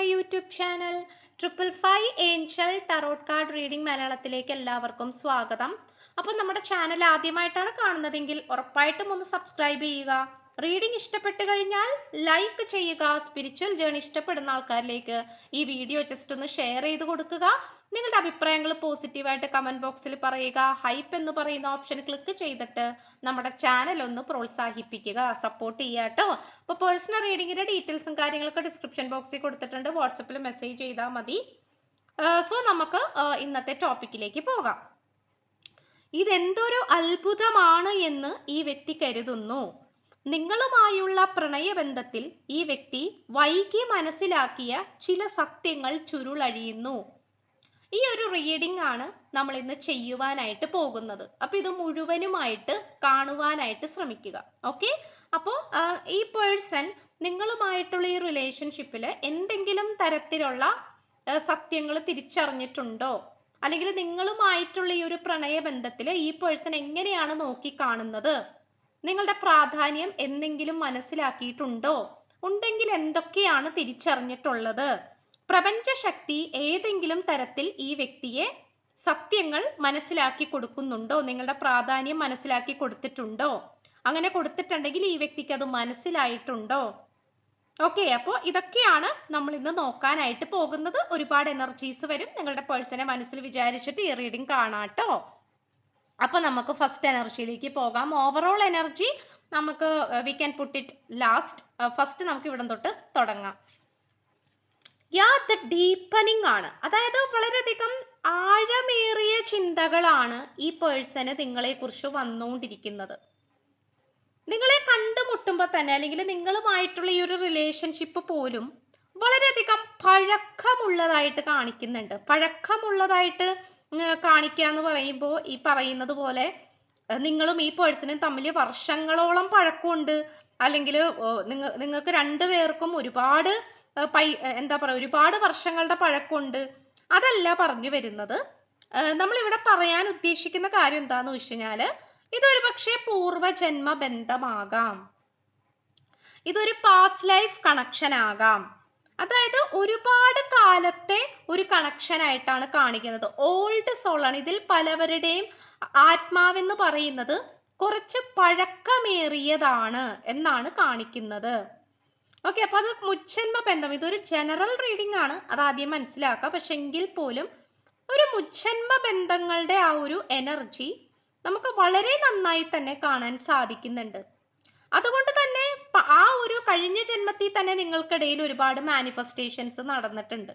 My YouTube channel triple five angel tarot card reading മലയാളത്തിലേക്ക് എല്ലാവർക്കും സ്വാഗതം. അപ്പോൾ നമ്മുടെ ചാനൽ ആദ്യമായിട്ടാണ് കാണുന്നതെങ്കിൽ ഉറപ്പായിട്ടും ഒന്ന് സബ്സ്ക്രൈബ് ചെയ്യുക. റീഡിംഗ് ഇഷ്ടപ്പെട്ട് കഴിഞ്ഞാൽ ലൈക്ക് ചെയ്യുക. സ്പിരിച്വൽ ജേണി ഇഷ്ടപ്പെടുന്ന ആൾക്കാരിലേക്ക് ഈ വീഡിയോ ജസ്റ്റ് ഒന്ന് ഷെയർ ചെയ്ത് കൊടുക്കുക. നിങ്ങളുടെ അഭിപ്രായങ്ങൾ പോസിറ്റീവായിട്ട് കമന്റ് ബോക്സിൽ പറയുക. ഹൈപ്പ് എന്ന് പറയുന്ന ഓപ്ഷൻ ക്ലിക്ക് ചെയ്തിട്ട് നമ്മുടെ ചാനൽ ഒന്ന് പ്രോത്സാഹിപ്പിക്കുക. സപ്പോർട്ട് ചെയ്യുക കേട്ടോ. അപ്പോൾ പേഴ്സണൽ റീഡിങ്ങിന്റെ ഡീറ്റെയിൽസും കാര്യങ്ങളൊക്കെ ഡിസ്ക്രിപ്ഷൻ ബോക്സിൽ കൊടുത്തിട്ടുണ്ട്. വാട്സപ്പിൽ മെസ്സേജ് ചെയ്താൽ മതി. സോ നമുക്ക് ഇന്നത്തെ ടോപ്പിക്കിലേക്ക് പോകാം. ഇതെന്തൊരു അത്ഭുതമാണ് എന്ന് ഈ വ്യക്തി കരുതുന്നു. നിങ്ങളുമായുള്ള പ്രണയബന്ധത്തിൽ ഈ വ്യക്തി വൈകി മനസ്സിലാക്കിയ ചില സത്യങ്ങൾ ചുരുളഴിയുന്നു. ഈ ഒരു റീഡിംഗ് ആണ് നമ്മൾ ഇന്ന് ചെയ്യുവാനായിട്ട് പോകുന്നത്. അപ്പോൾ ഇത് മുഴുവനുമായിട്ട് കാണുവാനായിട്ട് ശ്രമിക്കുക. ഓക്കെ അപ്പോൾ ഈ പേഴ്സൺ നിങ്ങളുമായിട്ടുള്ള ഈ റിലേഷൻഷിപ്പിൽ എന്തെങ്കിലും തരത്തിലുള്ള സത്യങ്ങൾ തിരിച്ചറിഞ്ഞിട്ടുണ്ടോ? അല്ലെങ്കിൽ നിങ്ങളുമായിട്ടുള്ള ഈ ഒരു പ്രണയബന്ധത്തിൽ ഈ പേഴ്സൺ എങ്ങനെയാണ് നോക്കിക്കാണുന്നത്? നിങ്ങളുടെ പ്രാധാന്യം എന്തെങ്കിലും മനസ്സിലാക്കിയിട്ടുണ്ടോ? ഉണ്ടെങ്കിൽ എന്തൊക്കെയാണ് തിരിച്ചറിഞ്ഞിട്ടുള്ളത്? പ്രപഞ്ചശക്തി ഏതെങ്കിലും തരത്തിൽ ഈ വ്യക്തിയെ സത്യങ്ങൾ മനസ്സിലാക്കി കൊടുക്കുന്നുണ്ടോ? നിങ്ങളുടെ പ്രാധാന്യം മനസ്സിലാക്കി കൊടുത്തിട്ടുണ്ടോ? അങ്ങനെ കൊടുത്തിട്ടുണ്ടെങ്കിൽ ഈ വ്യക്തിക്ക് അത് മനസ്സിലായിട്ടുണ്ടോ? ഓക്കെ അപ്പോൾ ഇതൊക്കെയാണ് നമ്മൾ ഇന്ന് നോക്കാനായിട്ട് പോകുന്നത്. ഒരുപാട് എനർജീസ് വരും. നിങ്ങളുടെ പേഴ്സണെ മനസ്സിൽ വിചാരിച്ചിട്ട് ഈ റീഡിംഗ് കാണാട്ടോ. അപ്പോൾ നമുക്ക് ഫസ്റ്റ് എനർജിയിലേക്ക് പോകാം. ഓവറോൾ എനർജി നമുക്ക് we can put it last first നമുക്ക് ഇവിടം തൊട്ട് തുടങ്ങാം. യാ ദ ഡീപ്പനിങ് ആണ്. അതായത് വളരെയധികം ആഴമേറിയ ചിന്തകളാണ് ഈ പേഴ്സണ് നിങ്ങളെക്കുറിച്ച് വന്നുകൊണ്ടിരിക്കുന്നത്. നിങ്ങളെ കണ്ടുമുട്ടുമ്പോൾ തന്നെ അല്ലെങ്കിൽ നിങ്ങളുമായിട്ടുള്ള ഈ ഒരു റിലേഷൻഷിപ്പ് പോലും വളരെയധികം പഴക്കമുള്ളതായിട്ട് കാണിക്കുന്നുണ്ട്. പഴക്കമുള്ളതായിട്ട് കാണിക്കുക എന്ന് പറയുമ്പോൾ ഈ പറയുന്നത് പോലെ നിങ്ങളും ഈ പേഴ്സണും തമ്മിൽ വർഷങ്ങളോളം പഴക്കമുണ്ട്. അല്ലെങ്കിൽ നിങ്ങ നിങ്ങൾക്ക് രണ്ടു പേർക്കും ഒരുപാട് പൈ എന്താ പറയുക ഒരുപാട് വർഷങ്ങളുടെ പഴക്കമുണ്ട്. അതല്ല പറഞ്ഞു വരുന്നത്. നമ്മളിവിടെ പറയാൻ ഉദ്ദേശിക്കുന്ന കാര്യം എന്താണെന്ന് വെച്ച് കഴിഞ്ഞാൽ ഇതൊരു പക്ഷേ പൂർവജന്മ ബന്ധമാകാം ഇതൊരു പാസ്റ്റ് ലൈഫ് കണക്ഷൻ ആകാം. അതായത് ഒരുപാട് കാലത്തെ ഒരു കണക്ഷൻ ആയിട്ടാണ് കാണിക്കുന്നത്. ഓൾഡ് സോളാണ് ഇതിൽ പലവരുടെയും ആത്മാവെന്ന് പറയുന്നത് കുറച്ച് പഴക്കമേറിയതാണ് എന്നാണ് കാണിക്കുന്നത്. ഓക്കെ അപ്പൊ അത് മുച്ഛന്മ ബന്ധം. ഇതൊരു ജനറൽ റീഡിംഗ് ആണ്. അത് ആദ്യം മനസ്സിലാക്കുക. പക്ഷെ എങ്കിൽ പോലും ഒരു മുച്ഛന്മ ബന്ധങ്ങളുടെ ആ ഒരു എനർജി നമുക്ക് വളരെ നന്നായി തന്നെ കാണാൻ സാധിക്കുന്നുണ്ട്. അതുകൊണ്ട് തന്നെ ആ ഒരു കഴിഞ്ഞ ജന്മത്തിൽ തന്നെ നിങ്ങൾക്കിടയിൽ ഒരുപാട് മാനിഫെസ്റ്റേഷൻസ് നടന്നിട്ടുണ്ട്.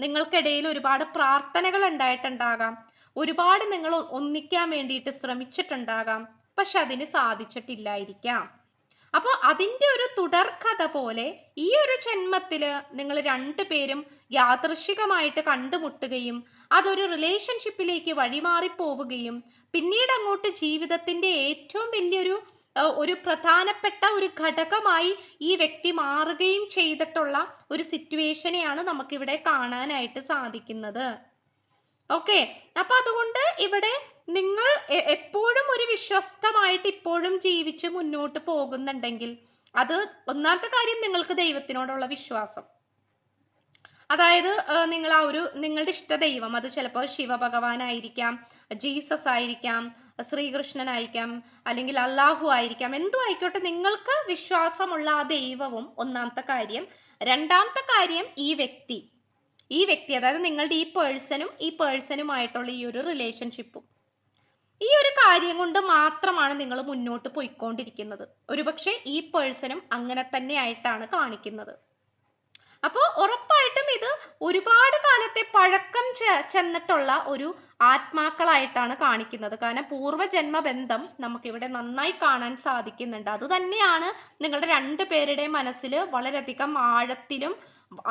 നിങ്ങൾക്കിടയിൽ ഒരുപാട് പ്രാർത്ഥനകൾ ഉണ്ടായിട്ടുണ്ടാകാം. ഒരുപാട് നിങ്ങൾ ഒന്നിക്കാൻ വേണ്ടിയിട്ട് ശ്രമിച്ചിട്ടുണ്ടാകാം. പക്ഷെ അതിന് സാധിച്ചിട്ടില്ലായിരിക്കാം. അപ്പോൾ അതിന്റെ ഒരു തുടർക്കഥ പോലെ ഈ ഒരു ജന്മത്തിൽ നിങ്ങൾ രണ്ടു പേരും യാദൃശികമായിട്ട് കണ്ടുമുട്ടുകയും അതൊരു റിലേഷൻഷിപ്പിലേക്ക് വഴിമാറിപ്പോവുകയും പിന്നീട് അങ്ങോട്ട് ജീവിതത്തിന്റെ ഏറ്റവും വലിയൊരു ഒരു പ്രധാനപ്പെട്ട ഒരു ഘടകമായി ഈ വ്യക്തി മാറുകയും ചെയ്തിട്ടുള്ള ഒരു സിറ്റുവേഷനെയാണ് നമുക്കിവിടെ കാണാനായിട്ട് സാധിക്കുന്നത്. ഓക്കെ. അപ്പൊ അതുകൊണ്ട് ഇവിടെ നിങ്ങൾ എപ്പോഴും ഒരു വിശ്വസ്തമായിട്ട് ഇപ്പോഴും ജീവിച്ച് മുന്നോട്ട് പോകുന്നുണ്ടെങ്കിൽ അത് ഒന്നാമത്തെ കാര്യം നിങ്ങൾക്ക് ദൈവത്തിനോടുള്ള വിശ്വാസം. അതായത് നിങ്ങൾ ആ ഒരു നിങ്ങളുടെ ഇഷ്ട ദൈവം അത് ചിലപ്പോൾ ശിവഭഗവാനായിരിക്കാം ജീസസ് ആയിരിക്കാം ശ്രീകൃഷ്ണനായിരിക്കാം അല്ലെങ്കിൽ അള്ളാഹു ആയിരിക്കാം എന്തു ആയിക്കോട്ടെ നിങ്ങൾക്ക് വിശ്വാസമുള്ള ആ ദൈവവും ഒന്നാമത്തെ കാര്യം. രണ്ടാമത്തെ കാര്യം ഈ വ്യക്തി. ഈ വ്യക്തി അതായത് നിങ്ങളുടെ ഈ പേഴ്സണും ഈ പേഴ്സണുമായിട്ടുള്ള ഈ ഒരു റിലേഷൻഷിപ്പും ഈ ഒരു കാര്യം കൊണ്ട് മാത്രമാണ് നിങ്ങൾ മുന്നോട്ട് പോയിക്കൊണ്ടിരിക്കുന്നത്. ഒരുപക്ഷെ ഈ പേഴ്സണും അങ്ങനെ തന്നെയായിട്ടാണ് കാണിക്കുന്നത്. അപ്പോൾ ഉറപ്പായിട്ടും ഇത് ഒരുപാട് കാലത്തെ പഴക്കം ചെന്നിട്ടുള്ള ഒരു ആത്മാക്കളായിട്ടാണ് കാണിക്കുന്നത്. കാരണം പൂർവജന്മ ബന്ധം നമുക്കിവിടെ നന്നായി കാണാൻ സാധിക്കുന്നുണ്ട്. അത് തന്നെയാണ് നിങ്ങളുടെ രണ്ട് പേരുടെ മനസ്സിൽ വളരെയധികം ആഴത്തിലും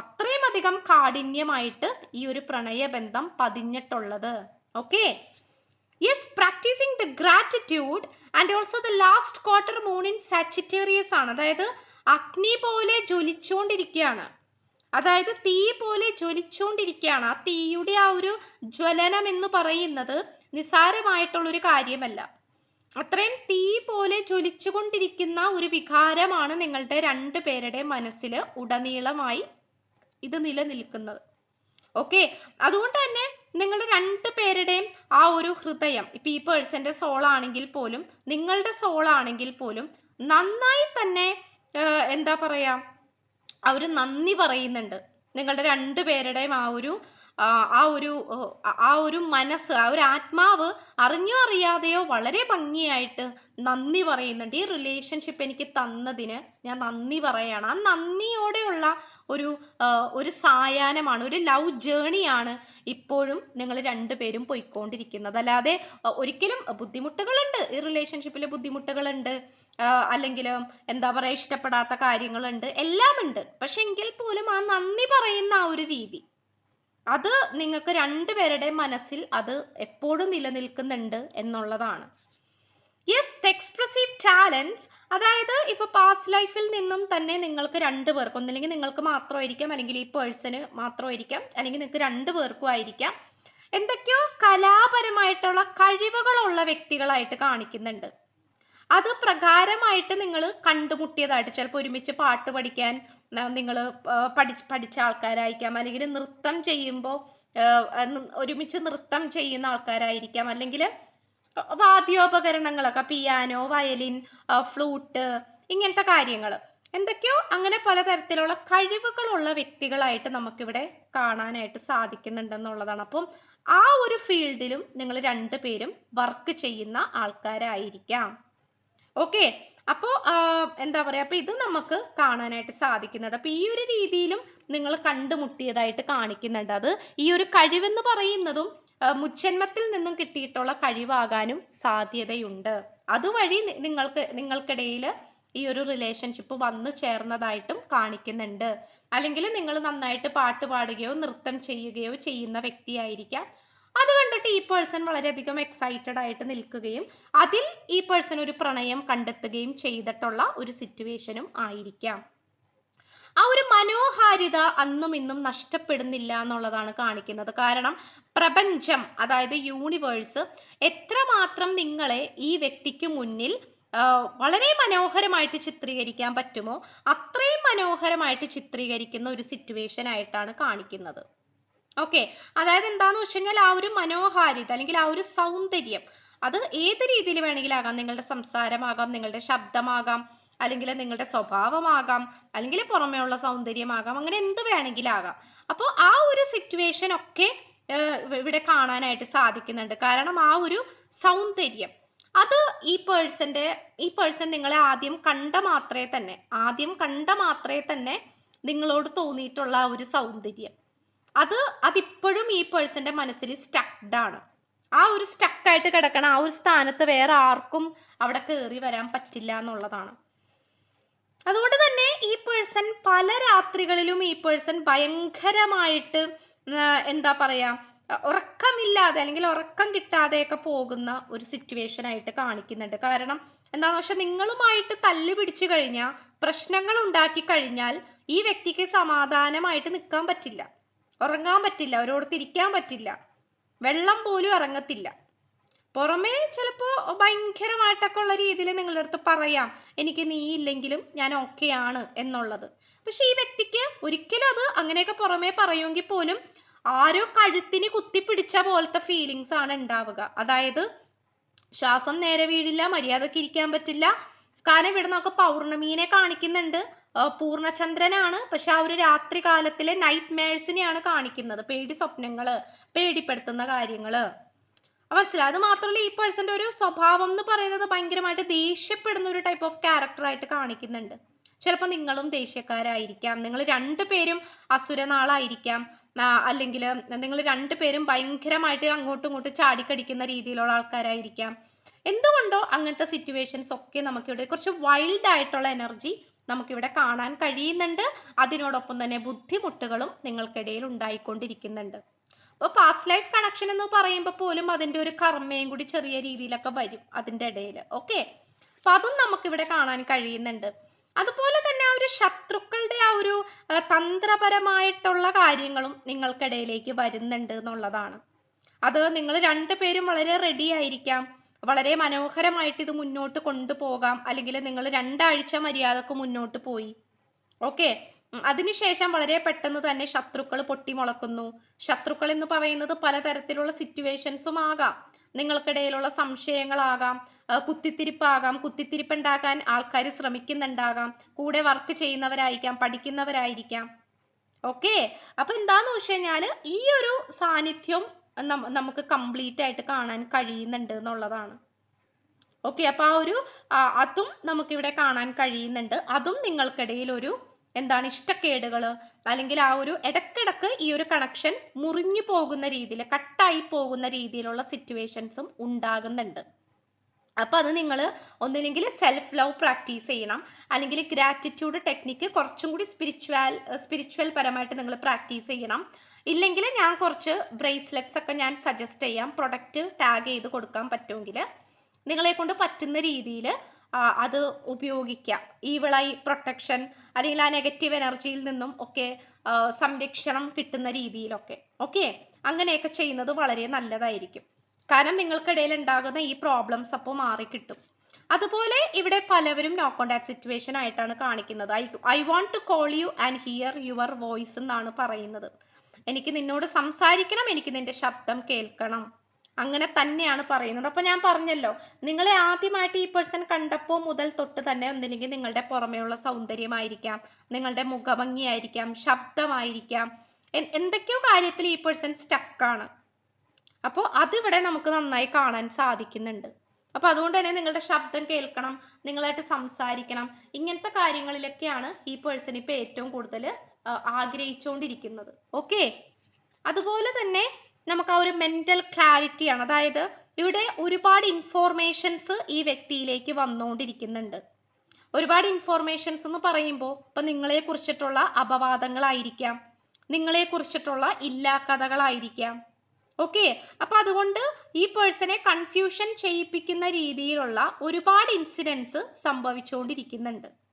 അത്രയും അധികം കാഠിന്യമായിട്ട് ഈ ഒരു പ്രണയബന്ധം പതിഞ്ഞിട്ടുള്ളത്. Okay? Yes practising the gratitude and also the last quarter moon in Sagittarius ആണ്. അതായത് അഗ്നി പോലെ ജ്വലിച്ചുകൊണ്ടിരിക്കുകയാണ്. അതായത് തീ പോലെ ജ്വലിച്ചുകൊണ്ടിരിക്കുകയാണ് ആ തീയുടെ ആ ഒരു ജ്വലനം എന്ന് പറയുന്നത് നിസ്സാരമായിട്ടുള്ളൊരു കാര്യമല്ല. അത്രയും തീ പോലെ ജ്വലിച്ചുകൊണ്ടിരിക്കുന്ന ഒരു വികാരമാണ് നിങ്ങളുടെ രണ്ടു പേരുടെ മനസ്സിൽ ഉടനീളമായി ഇത് നിലനിൽക്കുന്നത്. ഓക്കെ? അതുകൊണ്ട് തന്നെ നിങ്ങൾ രണ്ട് പേരുടെയും ആ ഒരു ഹൃദയം ഇപ്പൊ ഈ പേഴ്സന്റെ സോൾ ആണെങ്കിൽ പോലും നിങ്ങളുടെ സോൾ ആണെങ്കിൽ പോലും നന്നായി തന്നെ എന്താ പറയാ അവർ നന്ദി പറയുന്നുണ്ട്. നിങ്ങളുടെ രണ്ടു പേരുടെയും ആ ഒരു ആ ഒരു ആ- ഒരു മനസ്സ് ആ ഒരു ആത്മാവ് അറിഞ്ഞോ അറിയാതെയോ വളരെ ഭംഗിയായിട്ട് നന്ദി പറയുന്നുണ്ട്. ഈ റിലേഷൻഷിപ്പ് എനിക്ക് തന്നതിന് ഞാൻ നന്ദി പറയാണ്. ആ നന്ദിയോടെയുള്ള ഒരു ഒരു സായാഹ്നമാണ് ഒരു ലവ് ജേണിയാണ് ഇപ്പോഴും നിങ്ങൾ രണ്ടുപേരും പോയിക്കൊണ്ടിരിക്കുന്നത്. അല്ലാതെ ഒരിക്കലും ബുദ്ധിമുട്ടുകളുണ്ട്. ഈ റിലേഷൻഷിപ്പിൽ ബുദ്ധിമുട്ടുകളുണ്ട്. അല്ലെങ്കിൽ എന്താ പറയുക ഇഷ്ടപ്പെടാത്ത കാര്യങ്ങളുണ്ട്. എല്ലാം ഉണ്ട് പക്ഷെ എങ്കിൽ പോലും ആ നന്ദി പറയുന്ന ആ ഒരു രീതി അത് നിങ്ങൾക്ക് രണ്ടുപേരുടെ മനസ്സിൽ അത് എപ്പോഴും നിലനിൽക്കുന്നുണ്ട് എന്നുള്ളതാണ്. യെസ് എക്സ്പ്രസീവ് ടാലൻസ് അതായത് ഇപ്പൊ പാസ്റ്റ് ലൈഫിൽ നിന്നും തന്നെ നിങ്ങൾക്ക് രണ്ട് പേർക്ക് ഒന്നില്ലെങ്കിൽ നിങ്ങൾക്ക് മാത്രമായിരിക്കാം അല്ലെങ്കിൽ ഈ പേഴ്സന് മാത്രമായിരിക്കാം അല്ലെങ്കിൽ നിങ്ങൾക്ക് രണ്ട് പേർക്കും ആയിരിക്കാം. എന്തൊക്കെയോ കലാപരമായിട്ടുള്ള കഴിവുകളുള്ള വ്യക്തികളായിട്ട് കാണിക്കുന്നുണ്ട്. അത് പ്രകാരമായിട്ട് നിങ്ങൾ കണ്ടുമുട്ടിയതായിട്ട് ചിലപ്പോൾ ഒരുമിച്ച് പാട്ട് പഠിക്കാൻ നിങ്ങൾ പഠിച്ച് പഠിച്ച ആൾക്കാരായിരിക്കാം. അല്ലെങ്കിൽ നൃത്തം ചെയ്യുമ്പോൾ ഒരുമിച്ച് നൃത്തം ചെയ്യുന്ന ആൾക്കാരായിരിക്കാം. അല്ലെങ്കിൽ വാദ്യോപകരണങ്ങളൊക്കെ പിയാനോ വയലിൻ ഫ്ലൂട്ട് ഇങ്ങനത്തെ കാര്യങ്ങൾ എന്തൊക്കെയോ അങ്ങനെ പലതരത്തിലുള്ള കഴിവുകളുള്ള വ്യക്തികളായിട്ട് നമുക്കിവിടെ കാണാനായിട്ട് സാധിക്കുന്നുണ്ടെന്നുള്ളതാണ്. അപ്പം ആ ഒരു ഫീൽഡിലും നിങ്ങൾ രണ്ടുപേരും വർക്ക് ചെയ്യുന്ന ആൾക്കാരായിരിക്കാം. ഓക്കെ. അപ്പോൾ എന്താ പറയുക അപ്പോൾ ഇത് നമുക്ക് കാണാനായിട്ട് സാധിക്കുന്നുണ്ട്. അപ്പോൾ ഈ ഒരു രീതിയിലും നിങ്ങൾ കണ്ടുമുട്ടിയതായിട്ട് കാണിക്കുന്നുണ്ട്. അത് ഈ ഒരു കഴിവെന്ന് പറയുന്നതും മുച്ചന്മത്തിൽ നിന്നും കിട്ടിയിട്ടുള്ള കഴിവാകാനും സാധ്യതയുണ്ട്. അതുവഴി നിങ്ങൾക്ക് നിങ്ങൾക്കിടയിൽ ഈ ഒരു റിലേഷൻഷിപ്പ് വന്നു ചേർന്നതായിട്ടും കാണിക്കുന്നുണ്ട്. അല്ലെങ്കിൽ നിങ്ങൾ നന്നായിട്ട് പാട്ട് പാടുകയോ നൃത്തം ചെയ്യുകയോ ചെയ്യുന്ന വ്യക്തിയായിരിക്കാം. അത് കണ്ടിട്ട് ഈ പേഴ്സൺ വളരെയധികം എക്സൈറ്റഡ് ആയിട്ട് നിൽക്കുകയും അതിൽ ഈ പേഴ്സൺ ഒരു പ്രണയം കണ്ടെത്തുകയും ചെയ്തിട്ടുള്ള ഒരു സിറ്റുവേഷനും ആയിരിക്കാം. ആ ഒരു മനോഹാരിത അന്നും ഇന്നും നഷ്ടപ്പെടുന്നില്ല എന്നുള്ളതാണ് കാണിക്കുന്നത്. കാരണം പ്രപഞ്ചം അതായത് യൂണിവേഴ്സ് എത്രമാത്രം നിങ്ങളെ ഈ വ്യക്തിക്ക് മുന്നിൽ വളരെ മനോഹരമായിട്ട് ചിത്രീകരിക്കാൻ പറ്റുമോ അത്രയും മനോഹരമായിട്ട് ചിത്രീകരിക്കുന്ന ഒരു സിറ്റുവേഷൻ ആയിട്ടാണ് കാണിക്കുന്നത്. ഓക്കെ അതായത് എന്താന്ന് വെച്ച് കഴിഞ്ഞാൽ ആ ഒരു മനോഹാരിത അല്ലെങ്കിൽ ആ ഒരു സൗന്ദര്യം അത് ഏത് രീതിയിൽ വേണമെങ്കിലാകാം? നിങ്ങളുടെ സംസാരമാകാം നിങ്ങളുടെ ശബ്ദമാകാം അല്ലെങ്കിൽ നിങ്ങളുടെ സ്വഭാവമാകാം അല്ലെങ്കിൽ പുറമേ ഉള്ള സൗന്ദര്യമാകാം അങ്ങനെ എന്ത് വേണമെങ്കിലാകാം. അപ്പോൾ ആ ഒരു സിറ്റുവേഷൻ ഒക്കെ ഇവിടെ കാണാനായിട്ട് സാധിക്കുന്നുണ്ട്. കാരണം ആ ഒരു സൗന്ദര്യം. അത് ഈ പേഴ്സന്റെ ഈ പേഴ്സൺ നിങ്ങളെ ആദ്യം കണ്ട മാത്രമേ തന്നെ ആദ്യം കണ്ട മാത്രമേ തന്നെ നിങ്ങളോട് തോന്നിയിട്ടുള്ള ആ ഒരു സൗന്ദര്യം. അത് അതിപ്പോഴും ഈ പേഴ്സന്റെ മനസ്സിൽ സ്റ്റക്ഡ് ആണ്. ആ ഒരു സ്റ്റക്കായിട്ട് കിടക്കണ ആ ഒരു സ്ഥാനത്ത് വേറെ ആർക്കും അവിടെ കയറി വരാൻ പറ്റില്ല എന്നുള്ളതാണ്. അതുകൊണ്ട് തന്നെ ഈ പേഴ്സൺ പല രാത്രികളിലും ഈ പേഴ്സൺ ഭയങ്കരമായിട്ട് എന്താ പറയാ ഉറക്കമില്ലാതെ അല്ലെങ്കിൽ ഉറക്കം കിട്ടാതെയൊക്കെ പോകുന്ന ഒരു സിറ്റുവേഷൻ ആയിട്ട് കാണിക്കുന്നുണ്ട്. കാരണം എന്താണെന്ന് വെച്ചാൽ നിങ്ങളുമായിട്ട് തല്ല് പിടിച്ചു കഴിഞ്ഞാൽ പ്രശ്നങ്ങൾ ഉണ്ടാക്കി കഴിഞ്ഞാൽ ഈ വ്യക്തിക്ക് സമാധാനമായിട്ട് നിൽക്കാൻ പറ്റില്ല. ഉറങ്ങാൻ പറ്റില്ല അവരോട് ഇരിക്കാൻ പറ്റില്ല. വെള്ളം പോലും ഇറങ്ങത്തില്ല. പുറമേ ചിലപ്പോൾ ഭയങ്കരമായിട്ടൊക്കെ ഉള്ള രീതിയിൽ നിങ്ങളുടെ അടുത്ത് പറയാം എനിക്ക് നീ ഇല്ലെങ്കിലും ഞാൻ ഓക്കെ ആണ് എന്നുള്ളത്. പക്ഷെ ഈ വ്യക്തിക്ക് ഒരിക്കലും അത് അങ്ങനെയൊക്കെ പുറമേ പറയുമെങ്കിൽ പോലും ആരോ കഴുത്തിന് കുത്തിപ്പിടിച്ച പോലത്തെ ഫീലിങ്സ് ആണ് ഉണ്ടാവുക. അതായത് ശ്വാസം നേരെ വീഴില്ല മര്യാദയ്ക്ക് ഇരിക്കാൻ പറ്റില്ല. കാരണം ഇവിടെ നമുക്ക് പൗർണമീനെ കാണിക്കുന്നുണ്ട്. പൂർണചന്ദ്രനാണ്. പക്ഷെ ആ ഒരു രാത്രി കാലത്തിലെ നൈറ്റ് മേഴ്സിനെയാണ് കാണിക്കുന്നത്. പേടി സ്വപ്നങ്ങൾ പേടിപ്പെടുത്തുന്ന കാര്യങ്ങൾ. മനസ്സിലായി? അത് മാത്രമല്ല ഈ പേഴ്സന്റെ ഒരു സ്വഭാവം എന്ന് പറയുന്നത് ഭയങ്കരമായിട്ട് ദേഷ്യപ്പെടുന്ന ഒരു ടൈപ്പ് ഓഫ് ക്യാരക്ടറായിട്ട് കാണിക്കുന്നുണ്ട്. ചിലപ്പോൾ നിങ്ങളും ദേഷ്യക്കാരായിരിക്കാം. നിങ്ങൾ രണ്ടുപേരും അസുരനാളായിരിക്കാം. അല്ലെങ്കിൽ നിങ്ങൾ രണ്ടുപേരും ഭയങ്കരമായിട്ട് അങ്ങോട്ടും ഇങ്ങോട്ടും ചാടിക്കടിക്കുന്ന രീതിയിലുള്ള ആൾക്കാരായിരിക്കാം. എന്തുകൊണ്ടോ അങ്ങനത്തെ സിറ്റുവേഷൻസ് ഒക്കെ നമുക്കിവിടെ കുറച്ച് വൈൽഡ് ആയിട്ടുള്ള എനർജി നമുക്കിവിടെ കാണാൻ കഴിയുന്നുണ്ട്. അതിനോടൊപ്പം തന്നെ ബുദ്ധിമുട്ടുകളും നിങ്ങൾക്കിടയിൽ ഉണ്ടായിക്കൊണ്ടിരിക്കുന്നുണ്ട്. അപ്പോൾ പാസ്റ്റ് ലൈഫ് കണക്ഷൻ എന്ന് പറയുമ്പോൾ പോലും അതിന്റെ ഒരു കർമ്മയും കൂടി ചെറിയ രീതിയിലൊക്കെ വരും അതിന്റെ ഇടയിൽ. ഓക്കെ അപ്പം അതും നമുക്കിവിടെ കാണാൻ കഴിയുന്നുണ്ട്. അതുപോലെ തന്നെ ആ ഒരു ശത്രുക്കളുടെ ആ ഒരു തന്ത്രപരമായിട്ടുള്ള കാര്യങ്ങളും നിങ്ങൾക്കിടയിലേക്ക് വരുന്നുണ്ട് എന്നുള്ളതാണ്. അത് നിങ്ങൾ രണ്ടുപേരും വളരെ റെഡി ആയിരിക്കാം. വളരെ മനോഹരമായിട്ട് ഇത് മുന്നോട്ട് കൊണ്ടുപോകാം. അല്ലെങ്കിൽ നിങ്ങൾ രണ്ടാഴ്ച മര്യാദയ്ക്ക് മുന്നോട്ട് പോയി. ഓക്കെ? അതിനുശേഷം വളരെ പെട്ടെന്ന് തന്നെ ശത്രുക്കൾ പൊട്ടിമുളക്കുന്നു. ശത്രുക്കൾ എന്ന് പറയുന്നത് പലതരത്തിലുള്ള സിറ്റുവേഷൻസും ആകാം. നിങ്ങൾക്കിടയിലുള്ള സംശയങ്ങളാകാം. കുത്തിത്തിരിപ്പാകാം. കുത്തിത്തിരിപ്പുണ്ടാക്കാൻ ആൾക്കാർ ശ്രമിക്കുന്നുണ്ടാകാം. കൂടെ വർക്ക് ചെയ്യുന്നവരായിരിക്കാം പഠിക്കുന്നവരായിരിക്കാം. ഓക്കെ? അപ്പൊ എന്താന്ന് വെച്ച് കഴിഞ്ഞാൽ ഈ ഒരു സാന്നിധ്യം നമുക്ക് കംപ്ലീറ്റ് ആയിട്ട് കാണാൻ കഴിയുന്നുണ്ട് എന്നുള്ളതാണ്. ഓക്കെ അപ്പൊ ആ ഒരു അതും നമുക്കിവിടെ കാണാൻ കഴിയുന്നുണ്ട്. അതും നിങ്ങൾക്കിടയിൽ ഒരു എന്താണ് ഇഷ്ടക്കേടുകൾ അല്ലെങ്കിൽ ആ ഒരു ഇടക്കിടക്ക് ഈ ഒരു കണക്ഷൻ മുറിഞ്ഞു പോകുന്ന രീതിയിൽ കട്ടായി പോകുന്ന രീതിയിലുള്ള സിറ്റുവേഷൻസും ഉണ്ടാകുന്നുണ്ട്. അപ്പോൾ അത് നിങ്ങൾ ഒന്നില്ലെങ്കിൽ സെൽഫ് ലവ് പ്രാക്ടീസ് ചെയ്യണം. അല്ലെങ്കിൽ ഗ്രാറ്റിറ്റ്യൂഡ് ടെക്നിക്ക് കുറച്ചും കൂടി സ്പിരിച്വൽ സ്പിരിച്വൽ പരമായിട്ട് നിങ്ങൾ പ്രാക്ടീസ് ചെയ്യണം. ഇല്ലെങ്കിൽ ഞാൻ കുറച്ച് ബ്രേസ്ലെറ്റ്സ് ഒക്കെ ഞാൻ സജസ്റ്റ് ചെയ്യാം. പ്രൊഡക്റ്റ് ടാഗ് ചെയ്ത് കൊടുക്കാൻ പറ്റുമെങ്കിൽ നിങ്ങളെ കൊണ്ട് പറ്റുന്ന രീതിയിൽ അത് ഉപയോഗിക്കാം. ഈ ഈവിളായി പ്രൊട്ടക്ഷൻ അല്ലെങ്കിൽ ആ നെഗറ്റീവ് എനർജിയിൽ നിന്നും ഒക്കെ സംരക്ഷണം കിട്ടുന്ന രീതിയിലൊക്കെ. ഓക്കെ അങ്ങനെയൊക്കെ ചെയ്യുന്നത് വളരെ നല്ലതായിരിക്കും. കാരണം നിങ്ങൾക്കിടയിൽ ഉണ്ടാകുന്ന ഈ പ്രോബ്ലംസ് അപ്പോൾ മാറിക്കിട്ടും അതുപോലെ ഇവിടെ പലവരും നോ കോണ്ടാക്ട് സിറ്റുവേഷൻ ആയിട്ടാണ് കാണിക്കുന്നത്. I I want to call you and hear your voice എന്നാണ് പറയുന്നത്. എനിക്ക് നിന്നോട് സംസാരിക്കണം എനിക്ക് നിന്റെ ശബ്ദം കേൾക്കണം. അങ്ങനെ തന്നെയാണ് പറയുന്നത്. അപ്പോൾ ഞാൻ പറഞ്ഞല്ലോ നിങ്ങളെ ആദ്യമായിട്ട് ഈ പേഴ്സൺ കണ്ടപ്പോൾ മുതൽ തൊട്ട് തന്നെ ഒന്നില്ലെങ്കിൽ നിങ്ങളുടെ പുറമേയുള്ള സൗന്ദര്യമായിരിക്കാം നിങ്ങളുടെ മുഖഭംഗിയായിരിക്കാം ശബ്ദമായിരിക്കാം. എന്തൊക്കെയോ കാര്യത്തിൽ ഈ പേഴ്സൺ സ്റ്റക്കാണ് അപ്പോൾ അതിവിടെ നമുക്ക് നന്നായി കാണാൻ സാധിക്കുന്നുണ്ട്. അപ്പോൾ അതുകൊണ്ട് തന്നെ നിങ്ങളുടെ ശബ്ദം കേൾക്കണം നിങ്ങളായിട്ട് സംസാരിക്കണം. ഇങ്ങനത്തെ കാര്യങ്ങളിലൊക്കെയാണ് ഈ പേഴ്സൺ ഇപ്പോൾ ഏറ്റവും കൂടുതൽ ആഗ്രഹിച്ചുകൊണ്ടിരിക്കുന്നത് ഓക്കെ അതുപോലെ തന്നെ നമുക്ക് ആ ഒരു മെന്റൽ ക്ലാരിറ്റിയാണ് അതായത് ഇവിടെ ഒരുപാട് ഇൻഫോർമേഷൻസ് ഈ വ്യക്തിയിലേക്ക് വന്നുകൊണ്ടിരിക്കുന്നുണ്ട് ഒരുപാട് ഇൻഫോർമേഷൻസ് എന്ന് പറയുമ്പോൾ ഇപ്പം നിങ്ങളെ കുറിച്ചിട്ടുള്ള അപവാദങ്ങളായിരിക്കാം. നിങ്ങളെ കുറിച്ചിട്ടുള്ള ഇല്ലാക്കഥകളായിരിക്കാം ഓക്കെ അപ്പൊ അതുകൊണ്ട് ഈ പേഴ്സണെ കൺഫ്യൂഷൻ ചെയ്യിപ്പിക്കുന്ന രീതിയിലുള്ള ഒരുപാട് ഇൻസിഡൻസ് സംഭവിച്ചുകൊണ്ടിരിക്കുന്നുണ്ട്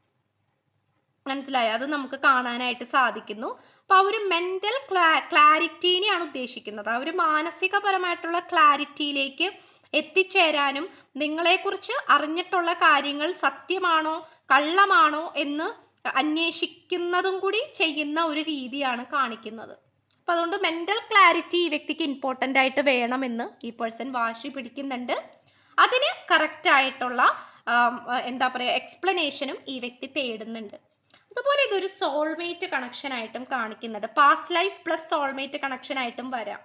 മനസ്സിലായോ? അത് നമുക്ക് കാണാനായിട്ട് സാധിക്കുന്നു. അപ്പൊ ആ ഒരു മെന്റൽ ക്ലാരിറ്റീനെയാണ് ഉദ്ദേശിക്കുന്നത്. ആ ഒരു മാനസികപരമായിട്ടുള്ള ക്ലാരിറ്റിയിലേക്ക് എത്തിച്ചേരാനും നിങ്ങളെക്കുറിച്ച് അറിഞ്ഞിട്ടുള്ള കാര്യങ്ങൾ സത്യമാണോ കള്ളമാണോ എന്ന് അന്വേഷിക്കുന്നതും കൂടി ചെയ്യുന്ന ഒരു രീതിയാണ് കാണിക്കുന്നത്. അപ്പൊ അതുകൊണ്ട് മെന്റൽ ക്ലാരിറ്റി ഈ വ്യക്തിക്ക് ഇമ്പോർട്ടന്റ് ആയിട്ട് വേണമെന്ന് ഈ പേഴ്സൺ വാശി പിടിക്കുന്നുണ്ട്. അതിന് കറക്റ്റ് ആയിട്ടുള്ള എന്താ പറയുക എക്സ്പ്ലനേഷനും ഈ വ്യക്തി തേടുന്നുണ്ട്. അതുപോലെ ഇതൊരു സോൾമേറ്റ് കണക്ഷൻ ആയിട്ടും കാണിക്കുന്നുണ്ട്. Past life plus soulmate connection ആയിട്ടും വരാം.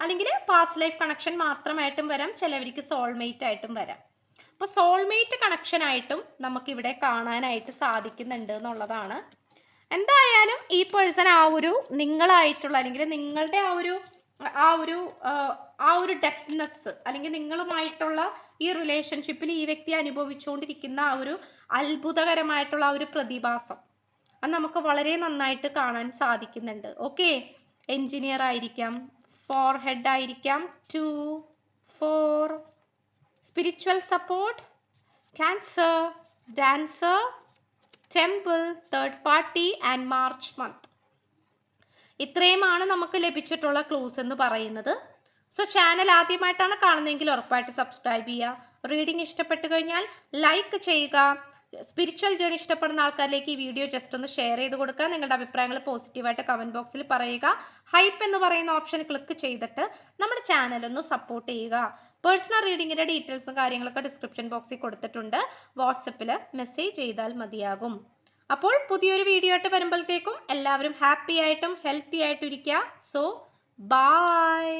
അല്ലെങ്കിൽ പാസ്റ്റ് ലൈഫ് കണക്ഷൻ മാത്രമായിട്ടും വരാം ചിലവർക്ക് സോൾമേറ്റ് ആയിട്ടും വരാം. അപ്പോൾ സോൾമേറ്റ് കണക്ഷൻ ആയിട്ടും നമുക്കിവിടെ കാണാനായിട്ട് സാധിക്കുന്നുണ്ട് എന്നുള്ളതാണ്. എന്തായാലും ഈ പേഴ്സൺ ആ ഒരു നിങ്ങളായിട്ടുള്ള അല്ലെങ്കിൽ നിങ്ങളുടെ ആ ഒരു ആ ഒരു ആ, ഒരു ഡെപ്നെസ് അല്ലെങ്കിൽ നിങ്ങളുമായിട്ടുള്ള ഈ റിലേഷൻഷിപ്പിൽ ഈ വ്യക്തി അനുഭവിച്ചുകൊണ്ടിരിക്കുന്ന ആ ഒരു അത്ഭുതകരമായിട്ടുള്ള ആ ഒരു പ്രതിഭാസം. അത് നമുക്ക് വളരെ നന്നായിട്ട് കാണാൻ സാധിക്കുന്നുണ്ട്. ഓക്കെ എൻജിനീയർ ആയിരിക്കാം. ഫോർ ഹെഡ് ആയിരിക്കാം. Two four spiritual support cancer dancer temple third party and March month ഇത്രയുമാണ് നമുക്ക് ലഭിച്ചിട്ടുള്ള ക്ലൂസ് എന്ന് പറയുന്നത്. സോ ചാനൽ ആദ്യമായിട്ടാണ് കാണുന്നതെങ്കിൽ ഉറപ്പായിട്ട് സബ്സ്ക്രൈബ് ചെയ്യുക. റീഡിംഗ് ഇഷ്ടപ്പെട്ടു കഴിഞ്ഞാൽ ലൈക്ക് ചെയ്യുക. സ്പിരിച്വൽ ജേണി ഇഷ്ടപ്പെടുന്ന ആൾക്കാരിലേക്ക് ഈ വീഡിയോ ജസ്റ്റ് ഒന്ന് ഷെയർ ചെയ്ത് കൊടുക്കുക. നിങ്ങളുടെ അഭിപ്രായങ്ങൾ പോസിറ്റീവായിട്ട് കമന്റ് ബോക്സിൽ പറയുക. ഹൈപ്പ് എന്ന് പറയുന്ന ഓപ്ഷൻ ക്ലിക്ക് ചെയ്തിട്ട് നമ്മുടെ ചാനൽ ഒന്ന് സപ്പോർട്ട് ചെയ്യുക. പേഴ്സണൽ റീഡിങ്ങിന്റെ ഡീറ്റെയിൽസും കാര്യങ്ങളൊക്കെ ഡിസ്ക്രിപ്ഷൻ ബോക്സിൽ കൊടുത്തിട്ടുണ്ട്. വാട്സപ്പിൽ മെസ്സേജ് ചെയ്താൽ മതിയാകും. അപ്പോൾ പുതിയൊരു വീഡിയോ ആയിട്ട് വരുമ്പോഴത്തേക്കും എല്ലാവരും ഹാപ്പി ആയിട്ടും ഹെൽത്തി ആയിട്ടും ഇരിക്കുക. So bye